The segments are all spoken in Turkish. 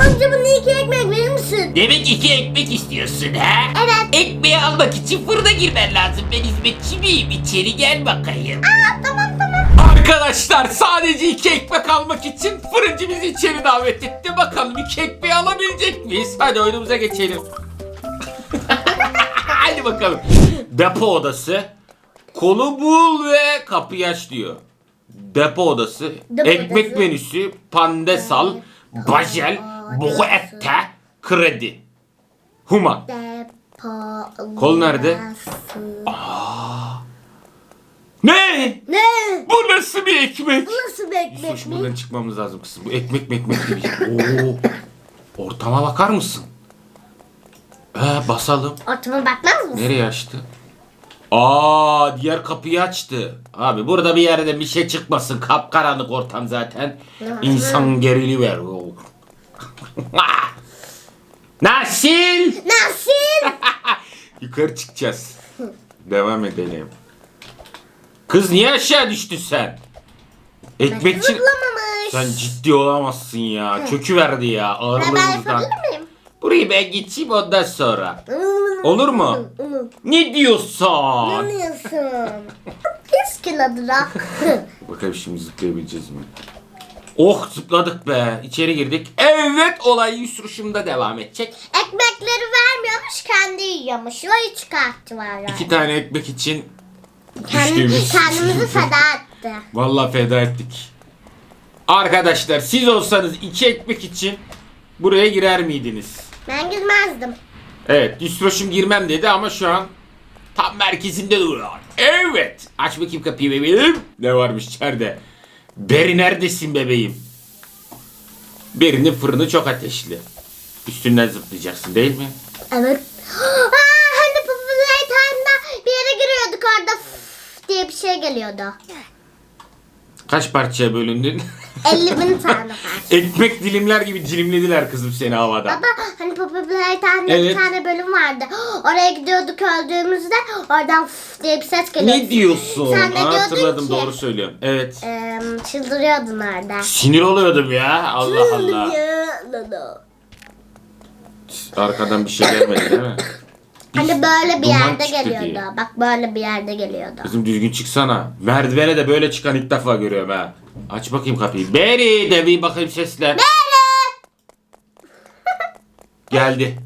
Amca bana iki ekmek verir misin? Demek iki ekmek istiyorsun ha? Evet. Ekmeği almak için fırına girmen lazım. Ben hizmetçi miyim? İçeri gel bakayım. Aa, tamam tamam. Arkadaşlar sadece iki ekmek almak için fırıncı bizi içeri davet etti. Bakalım iki ekmeği alabilecek miyiz? Hadi oyunumuza geçelim. Hadi bakalım. Depo odası. Kolu bul ve kapıyı aç diyor. Depo odası. Depo ekmek odası. menüsü. Pandesal. Bajel. Buğette. Kredi. Huma. Kol nerede? Ne? Ne? Bu nasıl bir ekmek? Bu nasıl bir ekmek Yusuf mi? buradan çıkmamız lazım kızım. Bu ekmek mekmek gibi. Oo. Ortama bakar mısın? He basalım. Ortama bakmaz mısın? Nereye açtı? Aa diğer kapıyı açtı. Abi burada bir yerde bir şey çıkmasın. Kapkaranlık ortam zaten. İnsan geriliver. Oo. Nasıl? Nasıl? Yukarı çıkacağız. Devam edelim. Kız niye aşağı düştün sen? Ekmekçi... Zıplamamış. Sen ciddi olamazsın ya. Kökü verdi ya Ben, ağırlığımızdan. yapabilir miyim? Burayı ben geçeyim ondan sonra. Olur mu? Ne diyorsun? Ne diyorsun? Pis kıladıra. Bakalım şimdi zıplayabileceğiz mi? Oh zıpladık be. İçeri girdik. Evet olay Yusruş'umda devam edecek. Ekmekleri vermiyormuş kendi yiyormuş. Vay çıkarttı var yani. İki tane ekmek için Kendi, düştüğümüz. kendimizi feda etti. Vallahi feda ettik. Arkadaşlar siz olsanız iki ekmek için buraya girer miydiniz? Ben girmezdim. Evet Yusroş'um girmem dedi ama şu an tam merkezinde duruyor. Evet. Aç bakayım kapıyı bebeğim. Ne varmış içeride? Beri neredesin bebeğim? Beri'nin fırını çok ateşli. Üstünden zıplayacaksın değil mi? Evet. Aa, hani Popüler Time'da bir yere giriyorduk orada fıf diye bir şey geliyordu. Kaç parçaya bölündün? 50 bin tane var. Ekmek dilimler gibi dilimlediler kızım seni havada. Baba hani Popüler Time'da Evet. bir tane bölüm vardı. Oraya gidiyorduk öldüğümüzde oradan fıf diye bir ses geliyordu. Ne diyorsun? Sen de Aa, diyordun hatırladım ki, doğru söylüyorum. Evet. Eee çıldırıyordun orada. Sinir oluyordum ya. Allah Allah. Allah. Arkadan bir şey gelmedi değil mi? Hani böyle bir Duman yerde çıktı geliyordu. diye. Bak böyle bir yerde geliyordu. Kızım düzgün çıksana. Merdivene de böyle çıkan ilk defa görüyorum ha. Aç bakayım kapıyı. Beri de bir bakayım sesle. Geldi.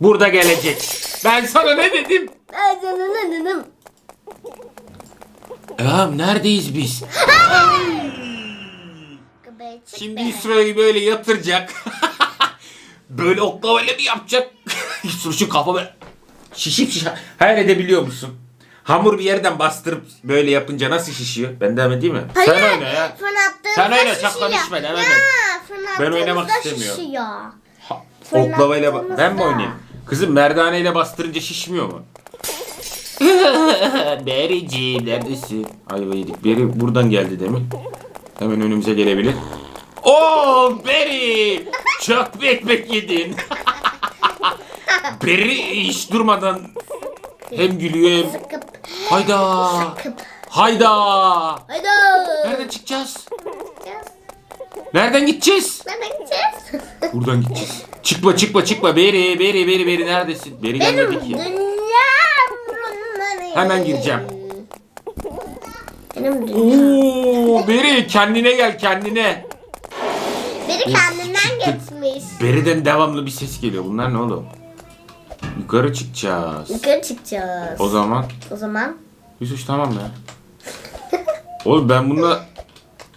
Burada gelecek. Ben sana ne dedim? Ben sana ne dedim? Ya neredeyiz biz? Şimdi. Yusra'yı böyle yatıracak. böyle oklavayla mı yapacak? Yusra şu kafa böyle şişip şişip hayal edebiliyor musun? Hamur bir yerden bastırıp böyle yapınca nasıl şişiyor? Ben devam edeyim mi? Sen oyna ya. Sen oyna, şişiyor. çok konuşma, devam et. Ya Ben oynamak istemiyorum. Şişiyor. Ha, oklavayla ba- ben mi oynayayım? Kızım merdaneyle bastırınca şişmiyor mu? Bericiğim neredesin? Ayva yedik. Beri buradan geldi demin. Hemen önümüze gelebilir. Oo Beri! Çok bir ekmek yedin. Beri hiç durmadan hem gülüyor hem... Sıkıp. Hayda! Hayda! Haydi. Nereden çıkacağız? Nereden gideceğiz? Nereden gideceğiz? Buradan gideceğiz. Çıkma çıkma çıkma. Beri Beri Beri Beri neredesin? Beri gelmedi ki. Hemen gireceğim. Benim dünyam. Oo Beri kendine gel kendine. Biri kendinden geçmiş. Beri'den devamlı bir ses geliyor. Bunlar ne oğlum? Yukarı çıkacağız. Yukarı çıkacağız. O zaman O zaman Yusuf tamam ya. Oğlum ben bununla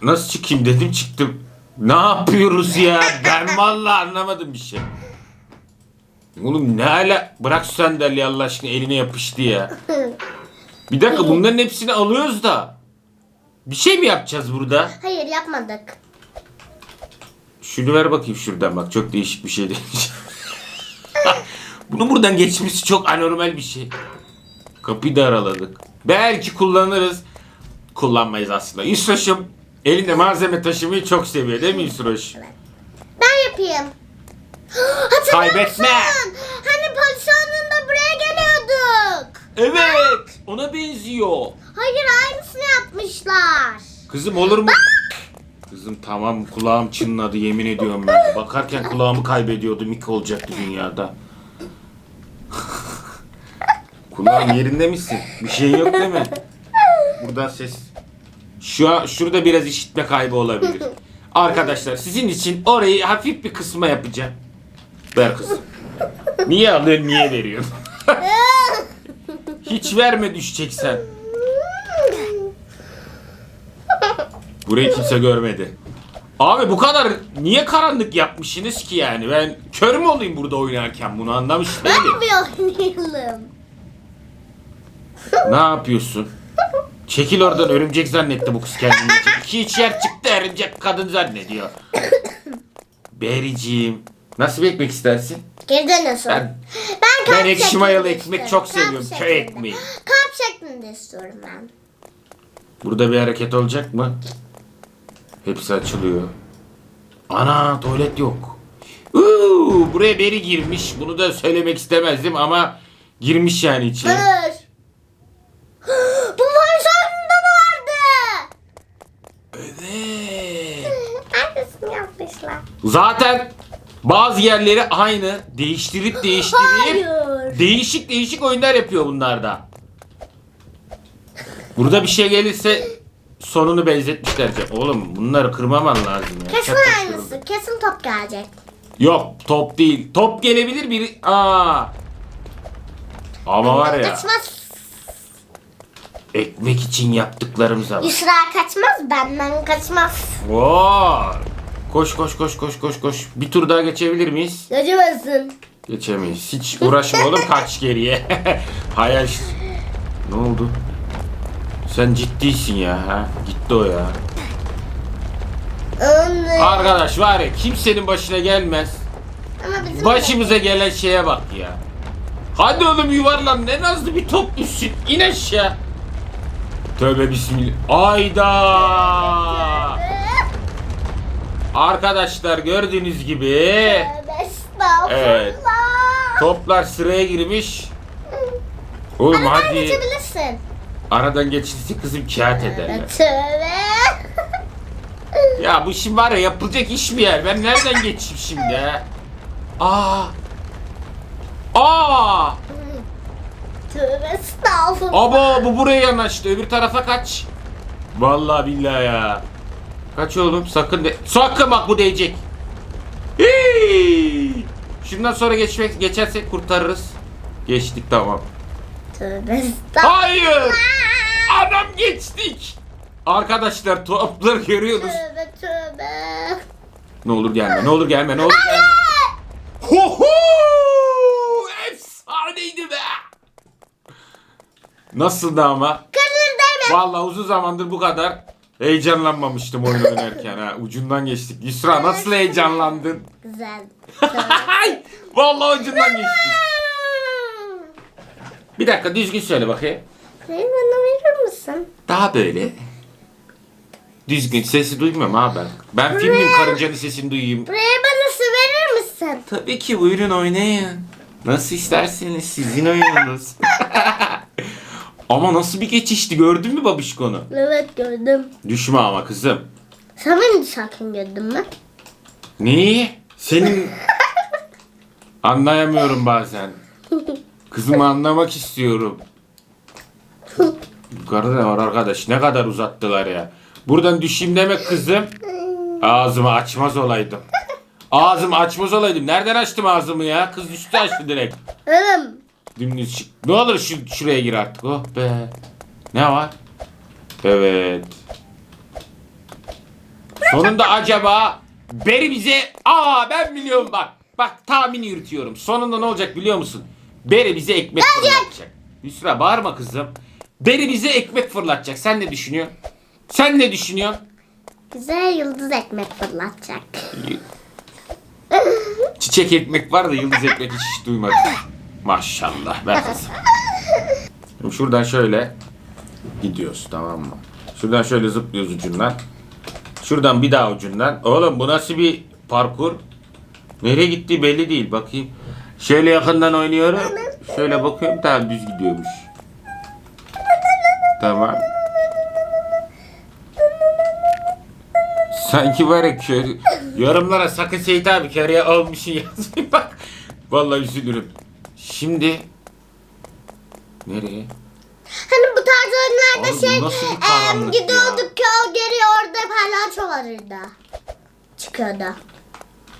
nasıl çıkayım dedim çıktım. Ne yapıyoruz ya? Ben vallahi anlamadım bir şey. Oğlum ne ala bırak şu sandalyeyi Allah aşkına eline yapıştı ya. Bir dakika bunların hepsini alıyoruz da. Bir şey mi yapacağız burada? hayır yapmadık. Şunu ver bakayım şuradan bak çok değişik bir şey demiş. Bunu buradan geçmesi çok anormal bir şey. Kapıyı da araladık. Belki kullanırız. Kullanmayız aslında. Yusroş'um elinde malzeme taşımayı çok seviyor değil mi Yusroş? Ben yapayım. Hatırlıyor Kaybetme. musun? Hani pozisyonunda buraya geliyorduk. Evet ona benziyor. Hayır aynısını yapmışlar. Kızım olur mu? Kızım tamam kulağım çınladı yemin ediyorum ben. Bakarken kulağımı kaybediyordum ilk olacaktı dünyada. Kulağın yerinde misin? Bir şey yok değil mi? Buradan ses. Şu an şurada biraz işitme kaybı olabilir. Arkadaşlar sizin için orayı hafif bir kısma yapacağım. Ver kızım. Niye alıyorsun niye veriyorsun? Hiç verme düşeceksen. Burayı kimse görmedi. Abi bu kadar niye karanlık yapmışsınız ki yani? Ben kör mü olayım burada oynarken bunu anlamış değilim. Ben bir oynayalım. Ne yapıyorsun? Çekil oradan örümcek zannetti bu kız kendini. İki içer çıktı örümcek kadın zannediyor. Bericiğim. Nasıl bir ekmek istersin? Geri dönüyorsun. Ben, Ben, kalp ben ekşi mayalı ekmek çok seviyorum. Köy şeklinde. ekmeği. Kalp şeklinde istiyorum ben. Burada bir hareket olacak mı? Hepsi açılıyor. Ana tuvalet yok. Uuu, buraya beri girmiş. Bunu da söylemek istemezdim ama girmiş yani içine. Dur. Bu versiyonunda da vardı. Evet. Aynısını yapmışlar. Zaten bazı yerleri aynı. Değiştirip değiştirip Hayır. değişik değişik oyunlar yapıyor bunlar da. Burada bir şey gelirse sonunu benzetmişler. Oğlum bunları kırmaman lazım ya. Kesin tatlı aynısı. Kesin top gelecek. Yok top değil. Top gelebilir bir. Aa. Ama var ya Kaçmaz. ekmek için yaptıklarımıza bak. Yusra kaçmaz. Benden kaçmaz. Oo. Koş koş koş koş koş koş. Bir tur daha geçebilir miyiz? Kaçamazsın. Geçemeyiz. Hiç uğraşma oğlum kaç geriye. Hayal. Ne oldu? Sen ciddisin ya ha? Gitti o ya. Anne. Arkadaş var ya kimsenin başına gelmez. Ama bizim Başımıza gelen şeye bak ya. Hadi oğlum yuvarlan ne nazlı bir top düşsün. İn aşağı. Tövbe bismillah. Ayda. Arkadaşlar gördüğünüz gibi. Evet. toplar sıraya girmiş. Oğlum Aradan hadi. geçebilirsin. Aradan geçilse kızım kağıt ederler. Tövbe. Ya bu şimdi var ya yapılacak iş mi ya? Ben nereden geçeyim şimdi ha? Aa. Aa. Tövbe estağfurullah. Aba bu buraya yanaştı. Öbür tarafa kaç. Vallahi billahi ya. Kaç oğlum sakın de. Sakın bak bu değecek. Hii! Şundan sonra geçmek geçersek kurtarırız. Geçtik tamam. Tövbe estağfurullah. Hayır. Adam geçtik. Arkadaşlar topları görüyoruz. Tövbe tövbe. Ne olur gelme. Ne olur gelme. Ne olur gelme. Ho ho! Efsaneydi be. Nasıldı ama? Kırıldı? Vallahi uzun zamandır bu kadar heyecanlanmamıştım oyun oynarken ha. Ucundan geçtik. Yusra nasıl heyecanlandın? Güzel. Vallahi ucundan geçtik. Bir dakika düzgün söyle bakayım. Hey bana verir misin? Daha böyle. Düzgün sesi duymuyorum abi ben. Ben filmin karıncanın sesini duyayım. Buraya bana su verir misin? Tabii ki buyurun oynayın. Nasıl isterseniz sizin oyununuz. ama nasıl bir geçişti gördün mü babişkonu? Evet gördüm. Düşme ama kızım. Sen beni sakin gördün mü? Neyi? Senin... Anlayamıyorum bazen. Kızımı anlamak istiyorum. Yukarıda ne var arkadaş? Ne kadar uzattılar ya. Buradan düşeyim demek kızım. Ağzımı açmaz olaydım. Ağzımı açmaz olaydım. Nereden açtım ağzımı ya? Kız düştü açtı direkt. Oğlum. Dümdüz çık. Ne olur şu, şuraya gir artık. Oh be. Ne var? Evet. Sonunda acaba Beri bize... Aa ben biliyorum bak. Bak tahmin yürütüyorum. Sonunda ne olacak biliyor musun? Beri bize ekmek fırlatacak. Hüsra bağırma kızım. Beri bize ekmek fırlatacak. Sen ne düşünüyorsun? Sen ne düşünüyorsun? Güzel yıldız ekmek fırlatacak. Çiçek ekmek var da yıldız ekmek hiç duymadım. Maşallah ver kızım. Şimdi şuradan şöyle gidiyoruz tamam mı? Şuradan şöyle zıplıyoruz ucundan. Şuradan bir daha ucundan. Oğlum bu nasıl bir parkur? Nereye gittiği belli değil. Bakayım. Şöyle yakından oynuyorum. Şöyle bakıyorum tamam düz gidiyormuş. Tamam. Sanki var ya köy... Yorumlara sakın Seyit abi köye olmuşsun yazmayın bak. Vallahi üzülürüm. Şimdi... Nereye? Hani bu tarz oyunlarda bu şey nasıl bir em, karanlık gidiyorduk köy geri orada palyaço vardı. Çıkıyordu.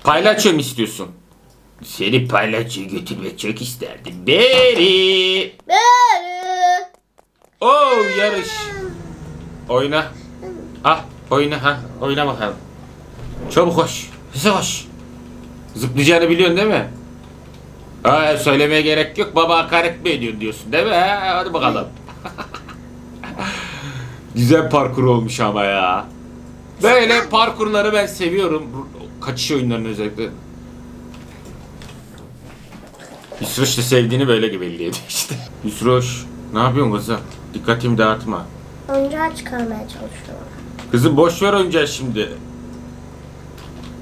Paylaşıyor mu istiyorsun? Seni paylaşıyor götürmek çok isterdim. Beri. Böyle. Oo yarış. Oyna. Ah oyna ha. Oyna bakalım. Çabuk koş. Hızlı koş. Zıplayacağını biliyorsun değil mi? Aa, söylemeye gerek yok. Baba hakaret mi ediyor diyorsun değil mi? Ha, hadi bakalım. Güzel parkur olmuş ama ya. Böyle parkurları ben seviyorum. Kaçış oyunlarını özellikle. Yusroş da sevdiğini böyle belli ediyor işte. Yusroş ne yapıyorsun kızım? Dikkatimi dağıtma. Oyuncağı çıkarmaya çalışıyorum. Kızım boş ver oyuncağı şimdi.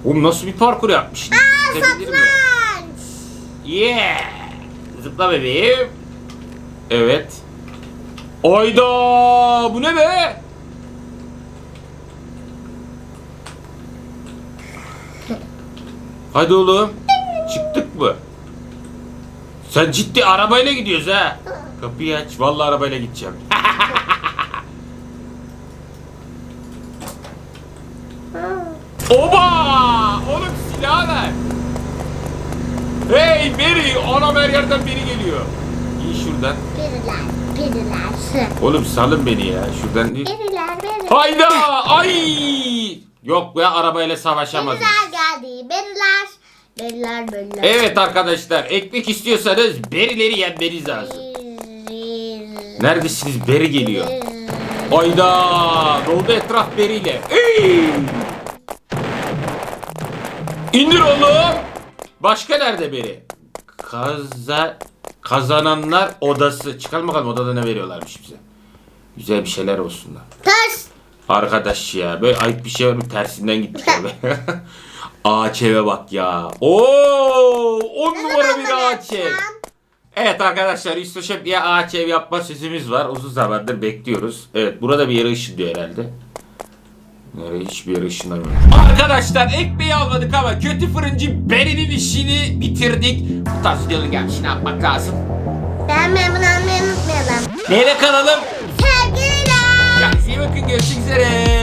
Oğlum nasıl bir parkur yapmış? Mi? Satranç. Yeah! Zıpla bebeğim. Evet. Oyda! Bu ne be? Hadi oğlum. Çıktık mı? Sen ciddi arabayla gidiyoruz ha. Kapıyı aç. Vallahi arabayla gideceğim. Oba! Oğlum silah ver. Hey Mary! Anam her yerden biri geliyor. İyi şuradan. Biriler. Biriler. Oğlum salın beni ya. Şuradan. Biriler. Biriler. Hayda! Ay! Yok be arabayla savaşamaz. Biriler geldi. Biriler. Biriler. Biriler. Evet arkadaşlar ekmek istiyorsanız berileri yenmeniz lazım. Neredesiniz? Beri geliyor. Ayda! Doldu etraf beriyle. Ey! İndir oğlum. Başka nerede beri? Kaza kazananlar odası. Çıkalım bakalım odada ne veriyorlarmış bize. Güzel bir şeyler olsunlar. Ters. Arkadaş ya böyle ayıp bir şey var mı tersinden gittik abi. ağaç eve bak ya. Oo, on numara bir ağaç ev. Evet arkadaşlar Üstü Şef diye ağaç ev yapma sözümüz var. Uzun zamandır bekliyoruz. Evet burada bir yere ışınlıyor herhalde. Nereye hiçbir yere ışınlamıyor. Arkadaşlar ekmeği almadık ama kötü fırıncı Beri'nin işini bitirdik. Bu tarz videonun gelmişini yapmak lazım. Beğenmeyi abone olmayı unutmayalım. Neyle kalalım? Sevgiler. Kendinize iyi bakın görüşmek üzere.